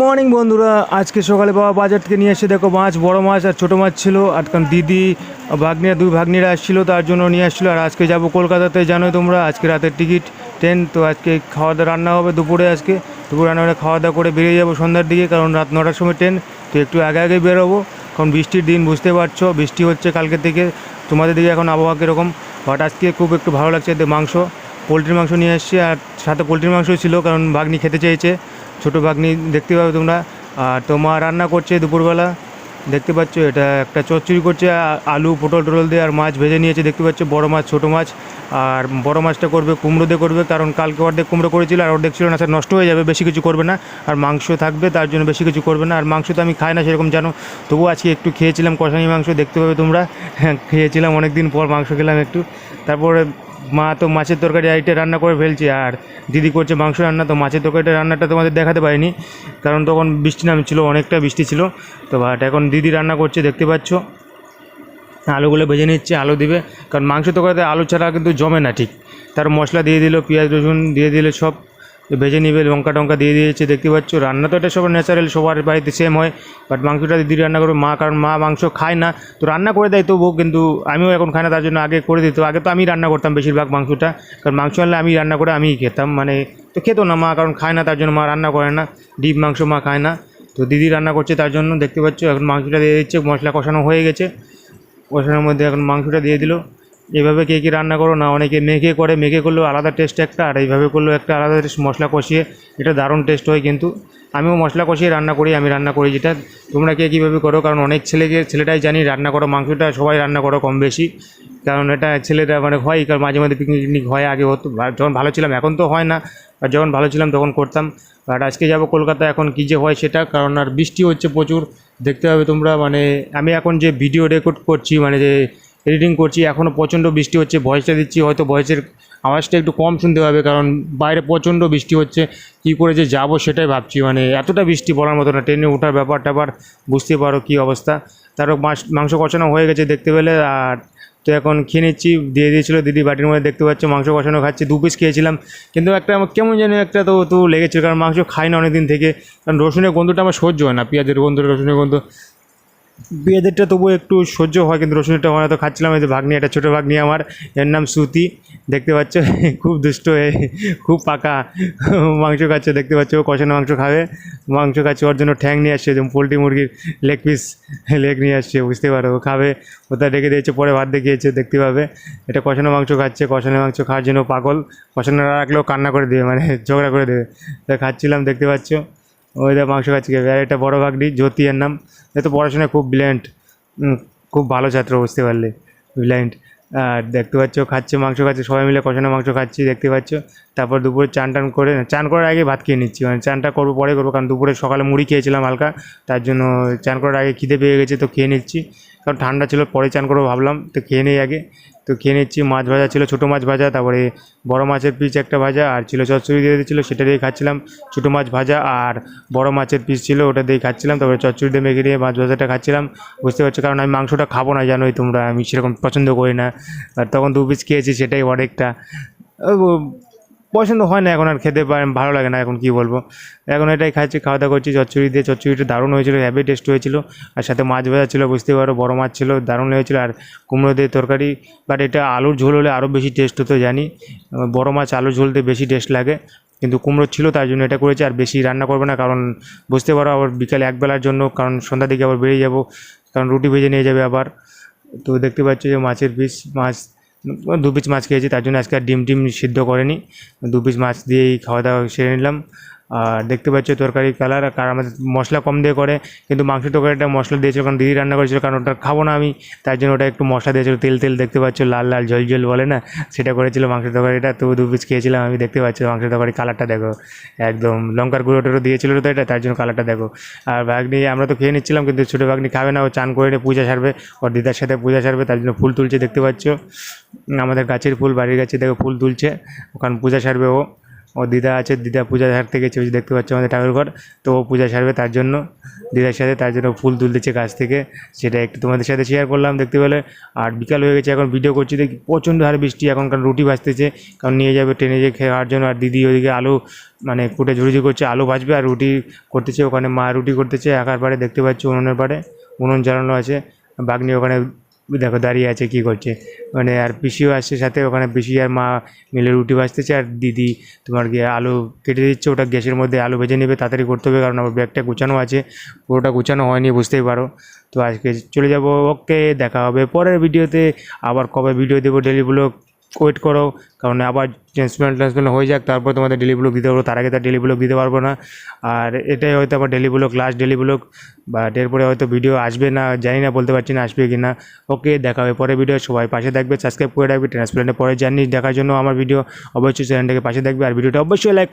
Morning বন্ধুরা, আজকে সকালে বাবা বাজার থেকে নিয়ে এসে দেখো মাছ, বড় মাছ আর ছোটো মাছ ছিল। আর কারণ দিদি ভাগ্নিরা দুই ভাগ্নিরা আসছিল, তার জন্য নিয়ে আসছিল। আর আজকে যাব কলকাতাতে, জানোই তোমরা, আজকে রাতের টিকিট, ট্রেন, তো আজকে খাওয়া দাওয়া রান্না হবে দুপুরে আজকে। দুপুরে রান্না করে খাওয়া দাওয়া করে বেরিয়ে যাব সন্ধ্যার দিকে, কারণ রাত নটার সময় ট্রেন, তো একটু আগে আগে বেরোবো। কারণ বৃষ্টির দিন, বুঝতে পারছ, বৃষ্টি হচ্ছে কালকে থেকে। তোমাদের দিকে এখন আবহাওয়া কীরকম? বাট আজকে খুব একটু ভালো লাগছে মাংস। পোলট্রির মাংস নিয়ে এসেছি, আর সাথে পোলট্রির মাংসও ছিল, কারণ ভাগ্নি খেতে চেয়েছে। ছোটো ভাগ্নি দেখতে পাবে তোমরা। আর তো মা রান্না করছে দুপুরবেলা। দেখতে পাচ্ছ এটা একটা চচ্চড়ি করছে আলু, পটল, টটল দিয়ে আর মাছ ভেজে নিয়েছে। দেখতে পাচ্ছ বড় মাছ, ছোটো মাছ। আর বড় মাছটা করবে, কুমড়ো দিয়ে করবে, কারণ কালকে অর্ধেক কুমড়ো করেছিল আর অর্ধেক ছিল না স্যার নষ্ট হয়ে যাবে, বেশি কিছু করবে না। আর মাংস থাকবে, তার জন্য বেশি কিছু করবে না। আর মাংস তো আমি খাই না, সেরকম জানো। তবুও আজকে একটু খেয়েছিলাম কষানি মাংস, দেখতে পাবে তোমরা। হ্যাঁ খেয়েছিলাম অনেক দিন পর মাংস খেলাম একটু। তারপরে মা তো মাছের তরকারি আইটে রান্না করে ফেলছে, আর দিদি করছে মাংস রান্না, তো মাছের তরকারিটা রান্নাটা তোমাদের দেখাতে পারিনি, কারণ তখন বৃষ্টি নামছিল, অনেকটা বৃষ্টি ছিল, তো বাট এখন দিদি রান্না করছে, দেখতে পাচ্ছ। আলুগুলো ভেজে নিচ্ছে, আলু দিবে, কারণ মাংস তরকারিতে আলু ছাড়া কিন্তু জমে না ঠিক। তার মশলা দিয়ে দিল, পেঁয়াজ, রসুন দিয়ে দিলে সব ভেজে নিবে, লঙ্কা টঙ্কা দিয়ে দিয়েছে, দেখতে পাচ্ছ? রান্না তো এটা সব ন্যাচারাল সবার বাড়িতে সেম হয় বাট মাংসটা দিদি রান্না করবে, মা, কারণ মা মাংস খায় না। তো রান্না করে দেয় তবুও, কিন্তু আমিও এখন খাই না, তার জন্য আগে করে দিত। আগে তো আমি রান্না করতাম বেশিরভাগ মাংসটা, কারণ মাংস আনলে আমি রান্না করে আমিই খেতাম মানে তো খেত না মা, কারণ খায় না, তার জন্য মা রান্না করে না ডিপ মাংস মা খায় না। তো দিদি রান্না করছে তার জন্য, দেখতে পাচ্ছ? এখন মাংসটা দিয়ে দিচ্ছে, মশলা কষানো হয়ে গেছে। কষানোর মধ্যে এখন মাংসটা দিয়ে দিল। এভাবে কে কী রান্না করো না, অনেকে মেখে করে, মেখে করলেও আলাদা টেস্ট একটা, আর এইভাবে করলেও একটা আলাদা টেস্ট মশলা কষিয়ে, এটা দারুণ টেস্ট হয় কিন্তু। আমিও মশলা কষিয়ে রান্না করি, আমি রান্না করি যেটা, তোমরা কে কীভাবে করো, কারণ অনেক ছেলেকে, ছেলেটাই জানি রান্না করো, মাংসটা সবাই রান্না করো কম বেশি। কারণ এটা ছেলেটা মানে হয়, কারণ মাঝে মাঝে পিকনিক হয়, আগে হতো যখন ভালো ছিলাম, এখন তো হয় না আর যখন ভালো ছিলাম তখন করতাম। আর আজকে যাব কলকাতা এখন কী যে হয় সেটা, কারণ আর বৃষ্টি হচ্ছে প্রচুর, দেখতে হবে তোমরা মানে আমি এখন যে ভিডিও রেকর্ড করছি মানে যে এডিটিং করছি এখনও প্রচণ্ড বৃষ্টি হচ্ছে ভয়েসটা দিচ্ছি, হয়তো ভয়েসের আওয়াজটা একটু কম শুনতে হবে, কারণ বাইরে প্রচণ্ড বৃষ্টি হচ্ছে, কী করে যে যাব সেটাই ভাবছি মানে এতটা বৃষ্টি বলার মতো না, ট্রেনে ওঠার ব্যাপার ট্যাপার বুঝতে পারো কী অবস্থা। মাছ, মাংস কষানো হয়ে গেছে দেখতে পেলে, আর তো এখন খেয়ে নিচ্ছি, দিয়ে দিয়েছিলো দিদি বাটির মধ্যে, দেখতে পাচ্ছ মাংস কষানো খাচ্ছি, দু পিস খেয়েছিলাম, কিন্তু একটা আমার কেমন যেন একটা তো তো লেগেছিল, কারণ মাংস খাই না অনেক দিন থেকে, কারণ রসুনের গন্ধটা আমার সহ্য হয় না, পেঁয়াজের গন্ধ, রসুনের গন্ধ পেঁয়াজেরটা তবুও একটু সহ্য হয়, কিন্তু রসুনেরটা হয় তো খাচ্ছিলাম, এই যে ভাগ্নি, একটা ছোটো ভাগ্নি আমার, এর নাম সুতি দেখতে পাচ্ছ? খুব দুষ্ট হয়ে, খুব পাকা মাংস খাচ্ছে, দেখতে পাচ্ছ? ও কষানো মাংস খাবে, মাংস খাচ্ছে, ওর জন্য ঠ্যাং নিয়ে আসছে পোলট্রি মুরগির লেগ পিস লেগ নিয়ে আসছে, বুঝতে পারো, ও খাবে ওটা রেখে দিয়েছে, পরে ভাত দেখিয়েছে, দেখতে পাবে, এটা কষানো মাংস খাচ্ছে, কষানো মাংস খাওয়ার জন্য পাগল কষানো রাখলেও কান্না করে দেবে মানে ঝগড়া করে দেবে, তা খাচ্ছিলাম, দেখতে পাচ্ছ? ওই মাংস খাচ্ছে আর একটা বড় ভাগনি জ্যোতি এর নাম। এ তো পড়াশোনায় খুব ব্রিলিয়ান্ট খুব ভালো ছাত্র, বুঝতে পারলে। ব্রিলিয়ান্ট আর দেখতে পাচ্ছ, খাচ্ছে, মাংস খাচ্ছে, সবাই মিলে কষানো মাংস খাচ্ছি, দেখতে পাচ্ছ। তারপর দুপুরে চান টান করে, চান করার আগে ভাত খেয়ে নিচ্ছি। মানে চানটা করব, পরে করব, কারণ দুপুরে সকালে মুড়ি খেয়েছিলাম হালকা। তার জন্য চান করার আগে খিদে পেয়ে গেছে, তো খেয়ে নিচ্ছি। কারণ ঠান্ডা ছিল, পরে চান করব ভাবলাম, তো খেয়ে নেই আগে। তো খেয়ে নিচ্ছি, মাছ ভাজা ছিল, ছোটো মাছ ভাজা, তারপরে বড় মাছের পিস একটা ভাজা, আর ছিল চচ্চড়ি দিয়ে দিয়েছিলো, সেটা দিয়ে খাচ্ছিলাম। ছোটো মাছ ভাজা আর বড় মাছের পিস ছিল, ওটা দিয়ে খাচ্ছিলাম, তারপরে চচ্চড়ি দিয়ে মেখে দিয়ে মাছ ভাজাটা খাচ্ছিলাম। বুঝতে পারছ, কারণ আমি মাংসটা খাব না, জানোই তোমরা, আমি সেরকম পছন্দ করি না। আর তখন দু পিস খেয়েছি, সেটাই অনেকটা। পছন্দ হয় না এখন আর খেতে পারে, ভালো লাগে না এখন কি বলব। এখন এটাই খাচ্ছি খাওয়া দাওয়া করছি, চচ্চড়ি দিয়ে, চচ্চড়িটা দারুণ হয়েছিল হ্যাভি টেস্ট হয়েছিল, আর সাথে মাছ ভাজা ছিল, বুঝতে পারো, বড় মাছ ছিল, দারুণ হয়েছিল আর কুমড়ো দিয়ে তরকারি বাট এটা আলুর ঝোল হলে আরও বেশি টেস্ট হতো, জানি। বড় মাছ আলুর ঝোল দিয়ে বেশি টেস্ট লাগে, কিন্তু কুমড়ো ছিল, তার জন্য এটা করেছি, আর বেশি রান্না করবে না, কারণ বুঝতে পারো, আবার বিকালে একবেলার জন্য, কারণ সন্ধ্যার দিকে আবার বেরিয়ে যাব, কারণ রুটি ভেজে নিয়ে যাবে আবার। তো দেখতে পাচ্ছ যে মাছের পিস মাছ দু পিস মাছ খেয়েছি, তার জন্য আজকে আর ডিম টিম সিদ্ধ করেনি। দু পিস মাছ দিয়েই খাওয়া দাওয়া সেরে নিলাম। আর দেখতে পাচ্ছ তরকারি কালার, আর আমাদের মশলা কম দিয়ে করে, কিন্তু মাংস তরকারিটা মশলা দিয়েছিল কারণ দিদি রান্না করেছিল, কারণ ওটা খাব না আমি তার জন্য ওটা একটু মশলা দিয়েছিল, তেল তেল দেখতে পাচ্ছ, লাল লাল ঝোল ঝোল বলে না, সেটা করেছিল মাংস তরকারিটা, তো দু পিস খেয়েছিলাম আমি, দেখতে পাচ্ছি মাংস তরকারি কালারটা দেখো, একদম লঙ্কার গুঁড়ো টুড়ো দিয়েছিল তো এটা, তার জন্য কালারটা দেখো, আর ভাগ্নি, আমরা তো খেয়ে নিচ্ছিলাম, কিন্তু ছোটো ভাগ্নি খাবে না, ও চান করে পূজা সারবে, ওর দিদার সাথে পূজা সারবে, তার জন্য ফুল তুলছে, দেখতে পাচ্ছ, আমাদের গাছের ফুল, বাড়ির গাছে দেখো ফুল তুলছে, ওখানে পূজা সারবে ও ও দিদা আছে, দিদা পূজা সারতে গেছে ওই দেখতে পাচ্ছ আমাদের ঠাকুরঘর। তো ও পূজা সারবে তার জন্য। দিদার সাথে তার জন্য ফুল তুলতেছে গাছ থেকে। সেটা একটু তোমাদের সাথে শেয়ার করলাম, দেখতে পেলে। আর বিকাল হয়ে গেছে, এখন ভিডিও করছি দেখি, প্রচণ্ড হারে বৃষ্টি এখন কারণ রুটি ভাজতেছে। কারণ নিয়ে যাবে ট্রেনে যে খাওয়ার জন্য, আর দিদি ওইদিকে আলু মানে কুটে ঝুড়ি করছে, আলু ভাজবে আর রুটি করতেছে। ওখানে মা রুটি করতেছে, একার পাড়ে দেখতে পাচ্ছি উনুনের পাড়ে, উনুন জ্বালানো আছে। বাগনি ওখানে দেখো দাঁড়িয়ে আছে কি করছে। মানে আর পিসিও আসছে সাথে, ওখানে পিসি আর মা মিলে রুটি ভাজতেছে আর দিদি তোমার গিয়ে আলু কেটে দিচ্ছে, ওটা গ্যাসের মধ্যে আলু ভেজে নেবে, তাড়াতাড়ি করতে হবে কারণ আমার ব্যাগটা গুছানো আছে, পুরোটা গুছানো হয়নি, বুঝতেই পারো। তো আজকে চলে যাব, ওকে দেখা হবে পরের ভিডিওতে, আবার কবে ভিডিও দেবো ডেলি ব্লগ ওয়েট করো, কারণ আবার ট্রান্সপ্লান্ট ট্রান্সপ্লান্ট হয়ে যাক, তারপর তোমাদের ডেলি ব্লক দিতে পারব, তার আগে তার ডেলি ব্লক দিতে পারব না। আর এটাই হয়তো আবার daily block last daily block বা এরপরে হয়তো ভিডিও আসবে না, জানি না, বলতে পারছি না আসবে কি না ওকে দেখা হবে পরে ভিডিও সবাই পাশে দেখবে সাবস্ক্রাইব করে রাখবে, ট্রান্সপ্লান্টের পরে জার্নি দেখার জন্য আমার ভিডিও অবশ্যই চ্যানেলটাকে পাশে দেখবে আর ভিডিওটা অবশ্যই লাইক